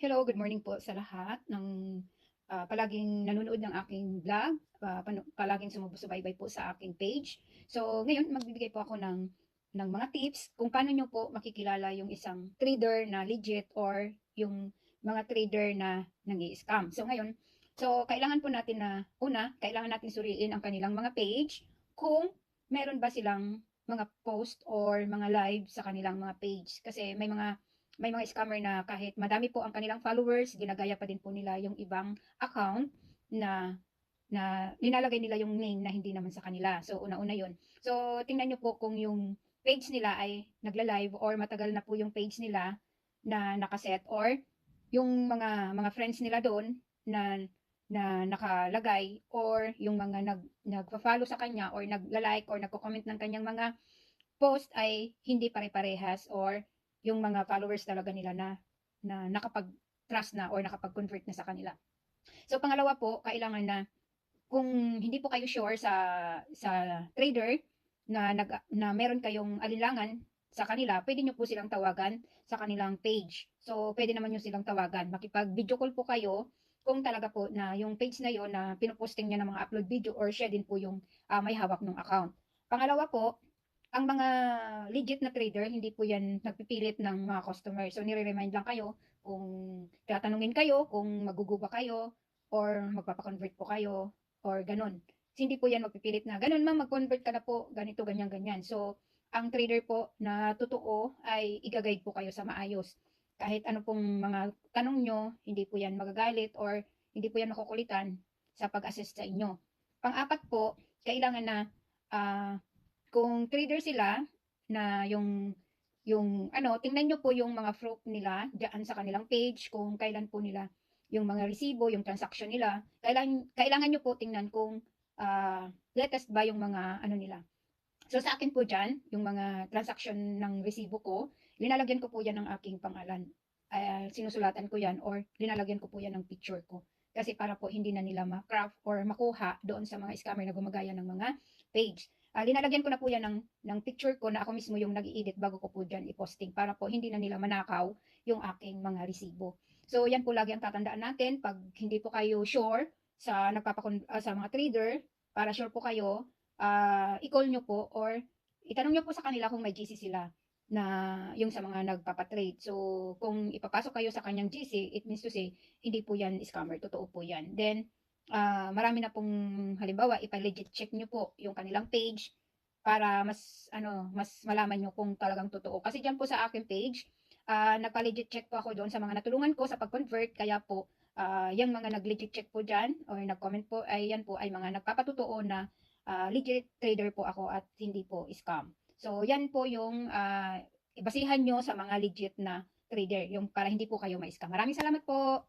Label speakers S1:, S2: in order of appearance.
S1: Hello, good morning po sa lahat ng ah, palaging nanonood ng aking vlog, panu- palaging sumusubaybay po sa aking page. So, ngayon magbibigay po ako ng ng mga tips kung paano nyo po makikilala yung isang trader na legit or yung mga trader na nangi-scam. So, ngayon, so kailangan po natin na una, kailangan natin suriin ang kanilang mga page kung meron ba silang mga post or mga live sa kanilang mga page kasi may mga may mga scammer na kahit madami po ang kanilang followers, ginagaya pa din po nila yung ibang account na na nilalagay nila yung name na hindi naman sa kanila. So, una-una yun. So, tingnan nyo po kung yung page nila ay nagla-live or matagal na po yung page nila na nakaset or yung mga mga friends nila doon na na nakalagay or yung mga nag nagfa-follow sa kanya or nagla-like or nagko-comment ng kanyang mga post ay hindi pare-parehas or yung mga followers talaga nila na na nakapag-trust na or nakapag-convert na sa kanila. So pangalawa po, kailangan na kung hindi po kayo sure sa sa trader na nag na meron kayong alinlangan sa kanila, pwede nyo po silang tawagan sa kanilang page. So pwede naman nyo silang tawagan. Makipag-video call po kayo kung talaga po na yung page na yon na pinoposting niya ng mga upload video or siya din po yung ah, may hawak ng account. Pangalawa po, ang mga legit na trader, hindi po yan nagpipilit ng mga customer. So, nire-remind lang kayo kung tatanungin kayo, kung maguguba kayo, or magpapakonvert po kayo, or ganun. So, hindi po yan magpipilit na, ganun ma'am, mag-convert ka na po, ganito, ganyan, ganyan. So, ang trader po na totoo ay igaguide po kayo sa maayos. Kahit ano pong mga tanong nyo, hindi po yan magagalit or hindi po yan makukulitan sa pag-assist sa inyo. Pang-apat po, kailangan na ah, kung trader sila na yung yung ano, tingnan nyo po yung mga proof nila diyan sa kanilang page kung kailan po nila yung mga resibo, yung transaction nila. Kailangan kailangan nyo po tingnan kung ah, latest ba yung mga ano nila. So sa akin po diyan, yung mga transaction ng resibo ko, linalagyan ko po yan ng aking pangalan. Ah, sinusulatan ko yan or linalagyan ko po yan ng picture ko. Kasi para po hindi na nila ma-craft or makuha doon sa mga scammer na gumagaya ng mga page. Ah, linalagyan ko na po yan ng, ng picture ko na ako mismo yung nag edit bago ko po dyan i-posting para po hindi na nila manakaw yung aking mga resibo. So, yan po lagi ang tatandaan natin pag hindi po kayo sure sa nagpapakon ah, sa mga trader, para sure po kayo, ah, i-call nyo po or itanong nyo po sa kanila kung may GC sila na yung sa mga nagpapatrade. So, kung ipapasok kayo sa kanyang GC, it means to say, hindi po yan scammer, totoo po yan. Then, ah marami na pong halimbawa, ipa-legit check nyo po yung kanilang page para mas ano mas malaman nyo kung talagang totoo. Kasi diyan po sa aking page, ah nagpa-legit check po ako doon sa mga natulungan ko sa pag-convert kaya po ah yung mga nag-legit check po diyan or nag-comment po ay yan po ay mga nagpapatotoo na ah, legit trader po ako at hindi po scam. So yan po yung ah, basihan nyo sa mga legit na trader yung para hindi po kayo ma-scam. Maraming salamat po.